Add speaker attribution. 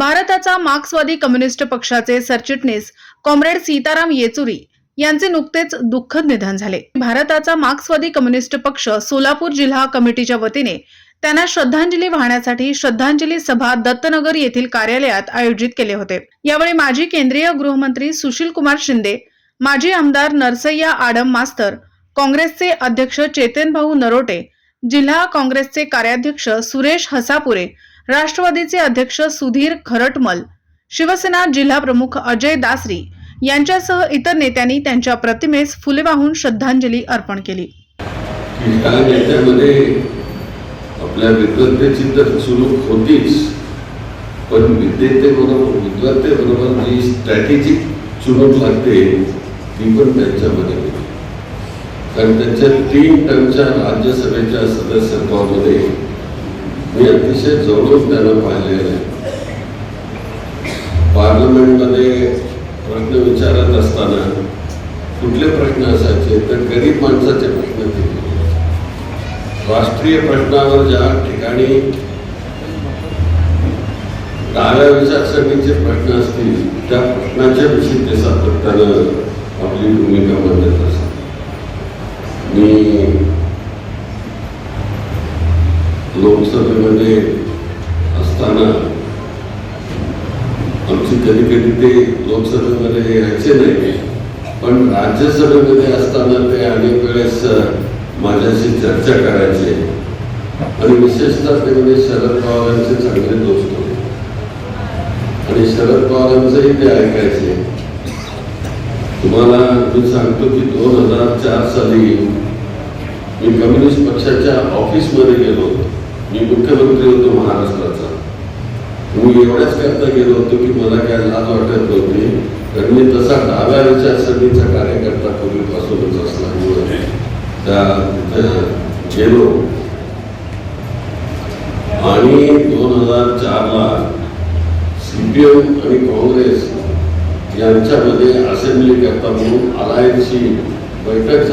Speaker 1: भारताचा मार्क्सवादी कम्युनिस्ट पक्षाचे सरचिटणीस कॉम्रेड सीताराम येचुरी यांचे नुकतेच दुःखद निधन झाले. भारताचा मार्क्सवादी कम्युनिस्ट पक्ष सोलापूर जिल्हा कमिटीच्या वतीने त्यांना श्रद्धांजली वाहण्यासाठी श्रद्धांजली सभा दत्तनगर येथील कार्यालयात आयोजित केले होते. यावेळी माजी केंद्रीय गृहमंत्री सुशील कुमार शिंदे माजी आमदार नरसय्या आडम मास्तर काँग्रेसचे अध्यक्ष चेतन भाऊ नरोटे जिल्हा काँग्रेसचे कार्याध्यक्ष सुरेश हसापुरे राष्ट्रवादीचे अध्यक्ष सुधीर खरटमल शिवसेना जिल्हा प्रमुख अजय दासरी यांच्यासह इतर नेत्यांनी त्यांच्या प्रतिमेस फुले वाहून श्रद्धांजली अर्पण केली.
Speaker 2: की ह्या आपल्या विद्वत्तेची तर चुलूक होतीच पण विद्येतेबरोबर विद्वत्तेबरोबर जी स्ट्रॅटेजिक चुलूक लागते ती पण त्यांच्यामध्ये होती. कारण त्यांच्या तीन टर्मच्या राज्यसभेच्या सदस्यत्वामध्ये मी अतिशय जवळून त्यांना पाहिलेलं आहे. पार्लमेंटमध्ये प्रश्न विचारत असताना कुठले प्रश्न असायचे तर गरीब माणसाचे प्रश्न ते. राष्ट्रीय प्रश्नावर ज्या ठिकाणी डाव्या विचारसरणीचे प्रश्न असतील त्या प्रश्नाच्या विषयी ते सातत्यानं आपली भूमिका मांडत असतात मी लोकसभेमध्ये असताना आमची कधी कधी ते लोकसभेमध्ये यायचे नाही. पण राज्यसभेमध्ये असताना ते अनेक वेळेस माझ्याशी चर्चा करायचे. आणि विशेषतः ते म्हणजे शरद पवारांचे चांगले दोस्त होते. आणि शरद पवारांचंही ते ऐकायचे. तुम्हाला मी सांगतो की दोन हजार चार साली मी कम्युनिस्ट पक्षाच्या ऑफिसमध्ये गेलो होतो. मी मुख्यमंत्री होतो महाराष्ट्राचा. मी एवढ्याच करता गेलो होतो की मला काय लाज वाटत नव्हती. कारण मी तसा डाव्या विचारसरणीचा कार्यकर्ता पूर्वीपासूनच असल्यामुळे त्या तिथं गेलो. आणि दोन हजार चारला सी पी एम आणि काँग्रेस यांच्यामध्ये असेंब्ली करता म्हणून अलायन्सची बैठक झाली.